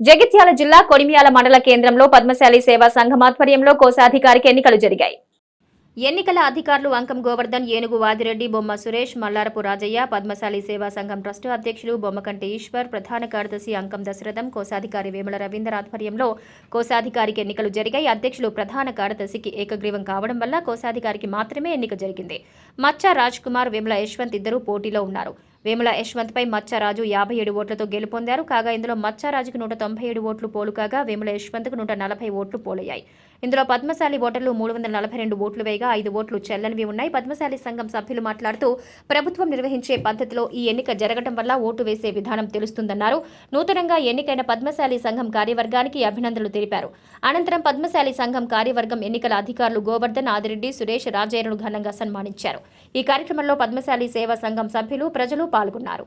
జగిత్యాల జిల్లా కొడిమియాల మండల కేంద్రంలో పద్మశాలి సేవా సంఘం ఆధ్వర్యంలో కోశాధికారికి ఎన్నికలు జరిగాయి. ఎన్నికల అధికారులు అంకం గోవర్ధన్ ఏనుగు వాదిరెడ్డి బొమ్మ సురేష్ మల్లారపు రాజయ్య పద్మశాలి సేవా సంఘం ట్రస్టు అధ్యక్షులు బొమ్మకంటి ఈశ్వర్ ప్రధాన కార్యదర్శి అంకం దశరథం కోశాధికారి వేముల రవీందర్ ఆధ్వర్యంలో కోశాధికారికి ఎన్నికలు జరిగాయి. అధ్యక్షులు ప్రధాన కార్యదర్శికి ఏకగ్రీవం కావడం వల్ల కోశాధికారికి మాత్రమే ఎన్నిక జరిగింది. మచ్చ రాజ్ కుమార్ వేముల యశ్వంత్ ఇద్దరు పోటీలో ఉన్నారు. వేముల యశ్వంత్పై మచ్చరాజు యాభై ఏడు ఓట్లతో గెలుపొందారు కాగా ఇందులో మచ్చరాజుకు నూట తొంభై ఏడు ఓట్లు పోలు కాగా వేముల యశ్వంత్కు నూట నలభై ఓట్లు పోలయ్యాయి. ఇందులో పద్మశాలి ఓటర్లు మూడు వందల నలభై రెండు ఓట్లు వేయగా ఐదు ఓట్లు చెల్లనివి ఉన్నాయి. పద్మశాలి సంఘం సభ్యులు మాట్లాడుతూ ప్రభుత్వం నిర్వహించే పద్ధతిలో ఈ ఎన్నిక జరగడం వల్ల ఓటు వేసే విధానం తెలుస్తుందన్నారు. నూతనంగా ఎన్నికైన పద్మశాలి సంఘం కార్యవర్గానికి అభినందనలు తెలిపారు. అనంతరం పద్మశాలి సంఘం కార్యవర్గం ఎన్నికల అధికారులు గోవర్ధన్ ఆదిరెడ్డి సురేష్ రాజయ్యను ఘనంగా సన్మానించారు. ఈ కార్యక్రమంలో పద్మశాలి సేవా సంఘం సభ్యులు ప్రజలు పాల్గొన్నారు.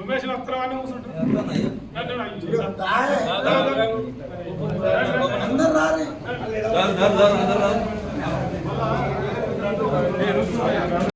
ఉమేష్ వస్త్రాన్ని కూర్చుంటారు.